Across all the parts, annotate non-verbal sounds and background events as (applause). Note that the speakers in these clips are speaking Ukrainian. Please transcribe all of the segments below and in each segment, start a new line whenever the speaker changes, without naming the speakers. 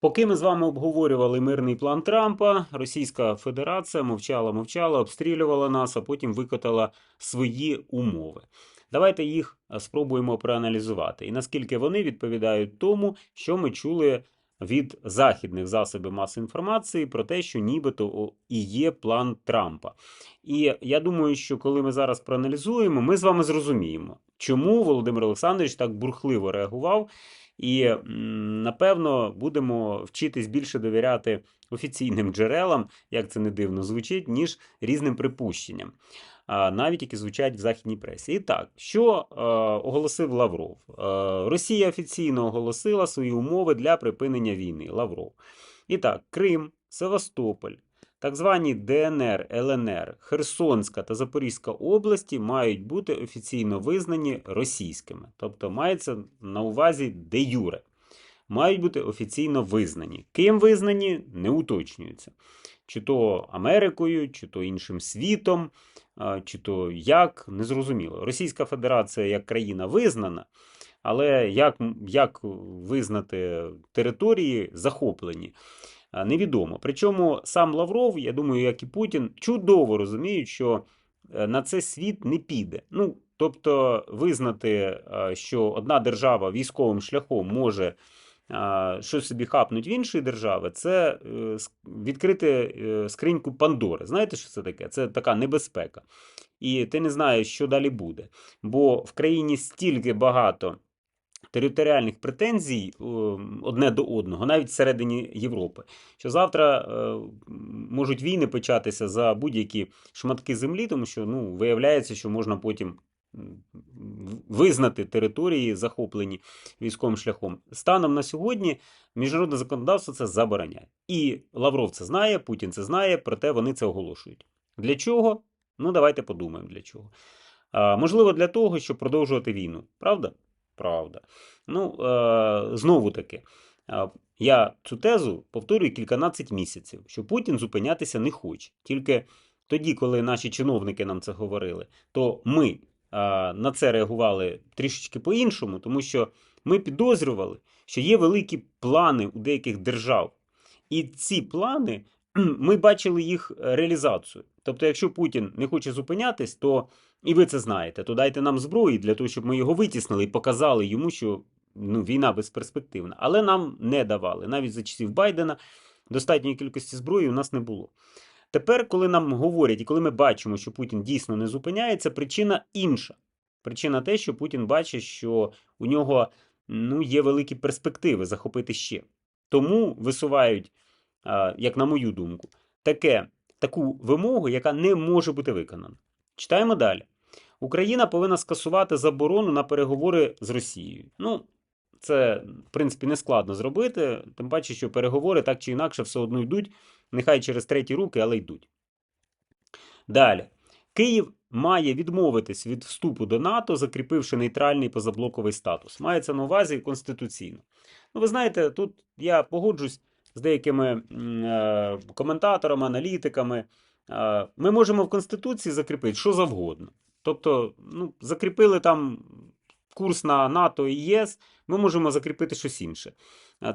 Поки ми з вами обговорювали мирний план Трампа, Російська Федерація мовчала, мовчала, обстрілювала нас, а потім викотала свої умови. Давайте їх е, спробуємо проаналізувати. І наскільки вони відповідають тому, що ми чули від західних засобів масової інформації про те, що нібито і є план Трампа. І я думаю, що коли ми зараз проаналізуємо, ми з вами зрозуміємо, чому Володимир Олександрович так бурхливо реагував. І напевно будемо вчитись більше довіряти офіційним джерелам, як це не дивно звучить, ніж різним припущенням, навіть які звучать в західній пресі. І так, що е, оголосив Лавров? Е, Росія офіційно оголосила свої умови для припинення війни. Лавров. І так, Крим, Севастополь. Так звані ДНР, ЛНР, Херсонська та Запорізька області мають бути офіційно визнані російськими, тобто мається на увазі де юре. Мають бути офіційно визнані. Ким визнані, не уточнюється. Чи то Америкою, чи то іншим світом, чи то як, незрозуміло. Російська Федерація як країна визнана, але як, як визнати території захоплені? невідомо. Причому сам Лавров, я думаю, як і Путін, чудово розуміють, що е, на це світ не піде. Ну, тобто, визнати, е, що одна держава військовим шляхом може щось собі хапнуть в іншої держави, це е, відкрити е, скриньку Пандори. Знаєте, що це таке? Це така небезпека. І ти не знаєш, що далі буде. Бо в країні стільки багато територіальних претензій е, одне до одного, навіть всередині Європи, що завтра можуть війни початися за будь-які шматки землі, тому що ну, виявляється, що можна потім визнати території, захоплені військовим шляхом. Станом на сьогодні міжнародне законодавство це забороняє. І Лавров це знає, Путін це знає, проте вони це оголошують. Для чого? Ну, давайте подумаємо для чого. А, можливо, для того, щоб продовжувати війну. Правда? Правда. Ну, е, знову таки, я цю тезу повторюю кільканадцять місяців, що Путін зупинятися не хоче. Тільки тоді, коли наші чиновники нам це говорили, то ми на це реагували трішечки по-іншому, тому що ми підозрювали, що є великі плани у деяких держав. І ці плани (clears throat) ми бачили їх реалізацію. Тобто, якщо Путін не хоче зупинятись, то і ви це знаєте, то дайте нам зброї для того, щоб ми його витіснили і показали йому, що ну, війна безперспективна. Але нам не давали. Навіть за часів Байдена достатньої кількості зброї у нас не було. Тепер, коли нам говорять і коли ми бачимо, що Путін дійсно не зупиняється, причина інша. Причина те, що Путін бачить, що у нього ну, є великі перспективи захопити ще. Тому висувають, як на мою думку, таке, таку вимогу, яка не може бути виконана. Читаємо далі. Україна повинна скасувати заборону на переговори з Росією. Ну, це, в принципі, не складно зробити, тим паче, що переговори так чи інакше все одно йдуть, нехай через треті руки, але йдуть. Далі. Київ має відмовитись від вступу до НАТО, закріпивши нейтральний позаблоковий статус. Мається на увазі конституційно. Ну, ви знаєте, тут я погоджусь з деякими е, коментаторами, аналітиками. Е, Ми можемо в Конституції закріпити що завгодно. Тобто, ну, закріпили там курс на НАТО і ЄС, ми можемо закріпити щось інше.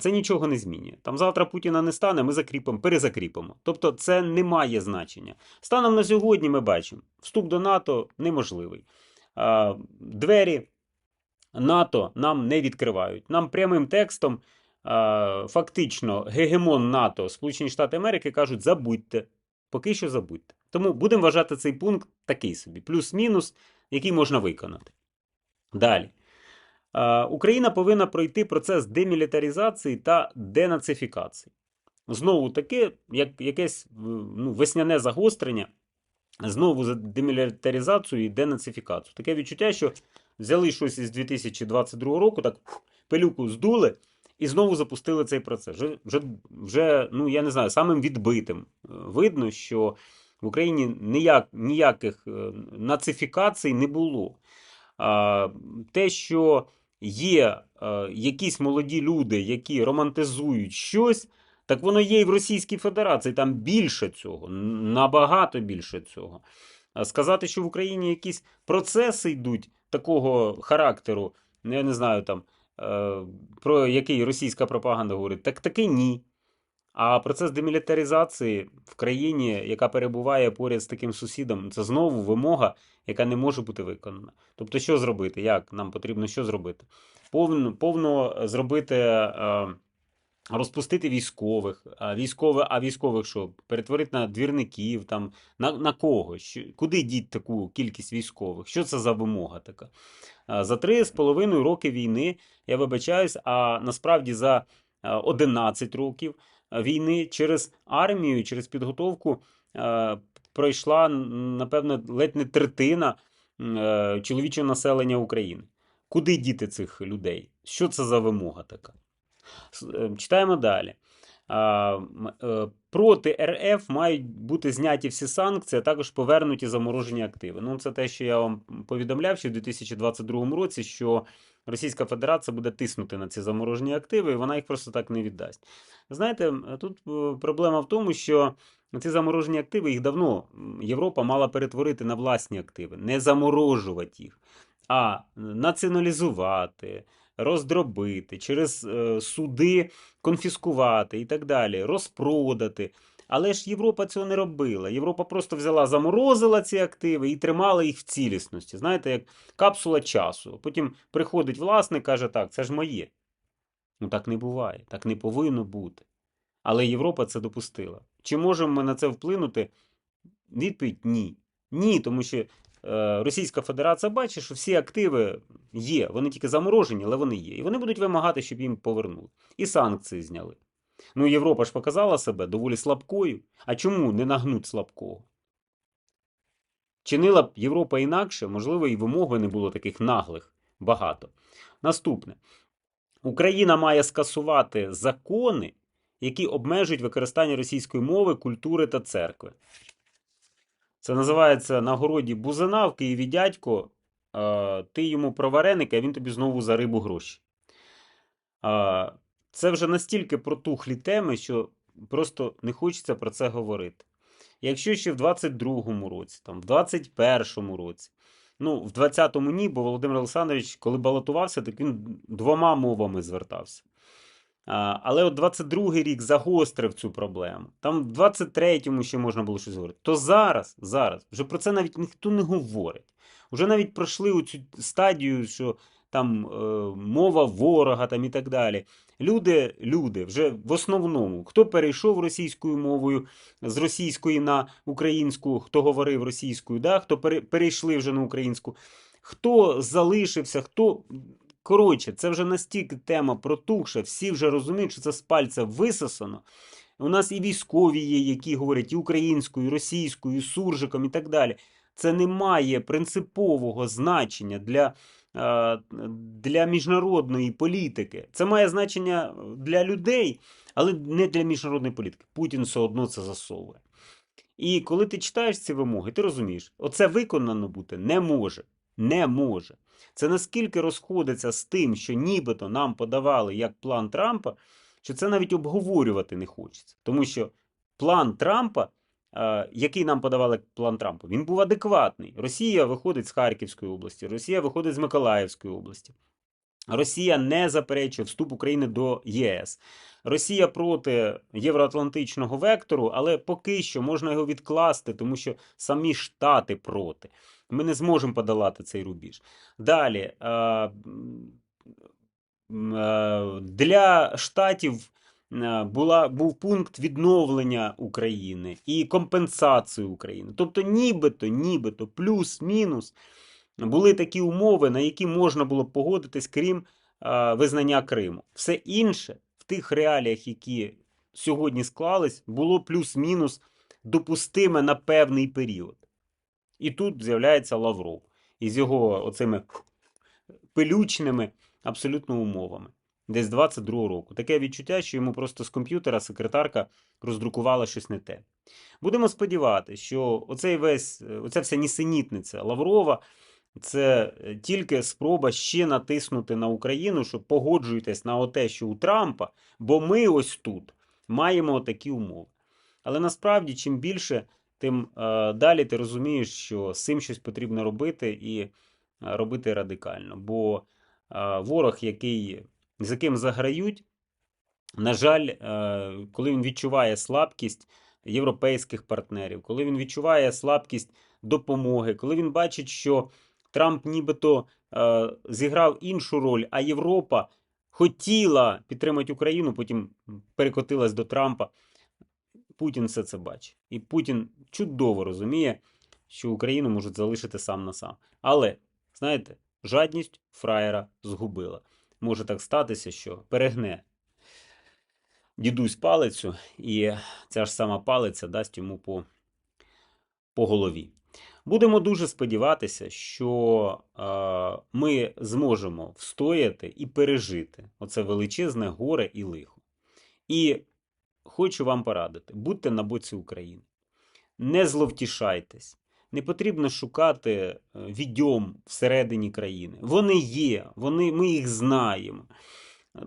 Це нічого не змінює. Там завтра Путіна не стане, ми закріпимо, перезакріпимо. Тобто це не має значення. Станом на сьогодні ми бачимо, вступ до НАТО неможливий. Двері НАТО нам не відкривають. Нам прямим текстом фактично гегемон НАТО, Сполучені Штати Америки кажуть, забудьте. Поки що забудьте. Тому будемо вважати цей пункт такий собі, плюс-мінус, який можна виконати. Далі. Е, Україна повинна пройти процес демілітаризації та денацифікації. Знову таки, як якесь ну, весняне загострення, знову за демілітаризацію і денацифікацію. Таке відчуття, що взяли щось із 2022 року, так пилюку здули і знову запустили цей процес. Вже, вже, вже ну, я не знаю, самим відбитим видно, що в Україні ніяк, ніяких е, нацифікацій не було. А, Те, що є е, якісь молоді люди, які романтизують щось, так воно є і в Російській Федерації. Там більше цього, набагато більше цього. Сказати, що в Україні якісь процеси йдуть такого характеру, ну, я не знаю, там е, про який російська пропаганда говорить, так таки ні. А процес демілітаризації в країні, яка перебуває поряд з таким сусідом, це знову вимога, яка не може бути виконана. Тобто, що зробити? Як нам потрібно що зробити? Повно, повно зробити, е, розпустити військових, а військових, а військових що? Перетворити на двірників, там, на, на кого? Куди діть таку кількість військових? Що це за вимога така? За три з половиною роки війни, я вибачаюсь, а насправді за е, 11 років е, війни через армію, через підготовку е, пройшла, н- напевно, ледь не третина е, чоловічого населення України. Куди діти цих людей? Що це за вимога така? Е, Читаємо далі. Проти РФ мають бути зняті всі санкції, а також повернуті заморожені активи. Ну, це те, що я вам повідомляв ще в 2022 році, що Російська Федерація буде тиснути на ці заморожені активи, і вона їх просто так не віддасть. Знаєте, тут е, проблема в тому, що ці заморожені активи їх давно Європа мала перетворити на власні активи, не заморожувати їх, а націоналізувати, роздробити, через е, суди конфіскувати і так далі, розпродати. Але ж Європа цього не робила. Європа просто взяла, заморозила ці активи і тримала їх в цілісності. Знаєте, як капсула часу. Потім приходить власник, каже, так, це ж моє. Ну так не буває, так не повинно бути. Але Європа це допустила. Чи можемо ми на це вплинути? Відповідь ні. Ні, тому що е, Російська Федерація бачить, що всі активи є. Вони тільки заморожені, але вони є. І вони будуть вимагати, щоб їм повернули. І санкції зняли. Ну, Європа ж показала себе доволі слабкою. А чому не нагнуть слабкого? Чинила б Європа інакше, можливо, і вимоги не було таких наглих багато. Наступне. Україна має скасувати закони, які обмежують використання російської мови, культури та церкви. Це називається на городі бузина в Києві дядько. е, Ти йому про вареники, а він тобі знову за рибу гроші. Це вже настільки протухлі теми, що просто не хочеться про це говорити. Якщо ще в 22-му році, там, в 21-му році, ну, в 20-му ні, бо Володимир Олександрович, коли балотувався, так він двома мовами звертався. А, але от 22-й рік загострив цю проблему. Там в 23-му ще можна було щось говорити. То зараз, зараз, вже про це навіть ніхто не говорить. Уже навіть пройшли цю стадію, що там е, мова ворога там і так далі. Люди, люди, вже в основному, хто перейшов російською мовою з російської на українську, хто говорив російською, да, хто перейшли вже на українську, хто залишився, хто. Коротше, це вже настільки тема протухша, всі вже розуміють, що це з пальця висосано. У нас і військові є, які говорять і українською, і російською, і суржиком і так далі. Це не має принципового значення для, для міжнародної політики. Це має значення для людей, але не для міжнародної політики. Путін все одно це засовує. І коли ти читаєш ці вимоги, ти розумієш, оце виконано бути не може. Не може. Це наскільки розходиться з тим, що нібито нам подавали як план Трампа, що це навіть обговорювати не хочеться. Тому що план Трампа, е, який нам подавали план Трампа, він був адекватний. Росія виходить з Харківської області, Росія виходить з Миколаївської області. Росія не заперечує вступ України до ЄС. Росія проти євроатлантичного вектору, але поки що можна його відкласти, тому що самі Штати проти. Ми не зможемо подолати цей рубіж. Далі. е, е, Для штатів е, була, був пункт відновлення України і компенсації України. Тобто, нібито, нібито, плюс-мінус були такі умови, на які можна було погодитись, крім е, визнання Криму. Все інше в тих реаліях, які сьогодні склались, було плюс-мінус допустиме на певний період. І тут з'являється Лавров із його оцими пилючними абсолютно умовами. Десь 22 року. Таке відчуття, що йому просто з комп'ютера секретарка роздрукувала щось не те. Будемо сподіватися, що оцей весь, оця вся нісенітниця Лаврова це е, тільки спроба ще натиснути на Україну, що погоджуйтесь на те, що у Трампа, бо ми ось тут маємо такі умови. Але насправді, чим більше, тим е, далі ти розумієш, що з цим щось потрібно робити і е, робити радикально. Бо е, ворог, який, з яким заграють, на жаль, е, коли він відчуває слабкість європейських партнерів, коли він відчуває слабкість допомоги, коли він бачить, що Трамп нібито е, зіграв іншу роль, а Європа хотіла підтримати Україну, потім перекотилась до Трампа. Путін все це бачить. І Путін чудово розуміє, що Україну можуть залишити сам на сам. Але, знаєте, жадність фраєра згубила. Може так статися, що перегне дідусь палицю, і ця ж сама палиця дасть йому по, по голові. Будемо дуже сподіватися, що е, ми зможемо встояти і пережити оце величезне горе і лихо. І хочу вам порадити: будьте на боці України, не зловтішайтесь. Не потрібно шукати е, відьом всередині країни. Вони є, вони, ми їх знаємо.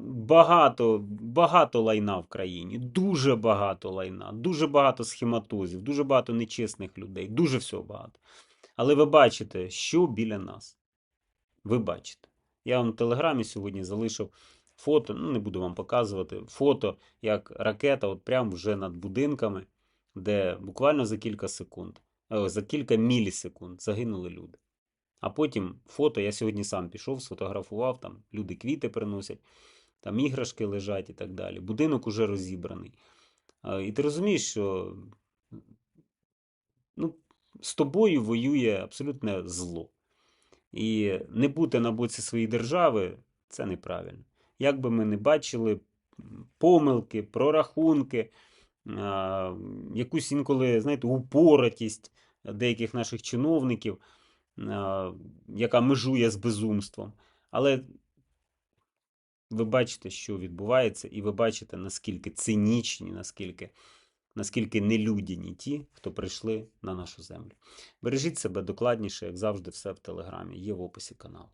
Багато, багато лайна в країні, дуже багато лайна, дуже багато схематозів, дуже багато нечесних людей, дуже всього багато. Але ви бачите, що біля нас. Ви бачите. Я вам в телеграмі сьогодні залишив фото, ну не буду вам показувати, фото, як ракета, от прямо вже над будинками, де буквально за кілька секунд, за кілька мілісекунд загинули люди. А потім фото, я сьогодні сам пішов, сфотографував, там люди квіти приносять, там іграшки лежать і так далі. Будинок уже розібраний. І ти розумієш, що ну, з тобою воює абсолютне зло. І не бути на боці своєї держави це неправильно. Як би ми не бачили помилки, прорахунки, якусь інколи, знаєте, упоротість деяких наших чиновників, а, яка межує з безумством. Але ви бачите, що відбувається, і ви бачите, наскільки цинічні, наскільки, наскільки нелюдяні ті, хто прийшли на нашу землю. Бережіть себе докладніше, як завжди, все в телеграмі, є в описі каналу.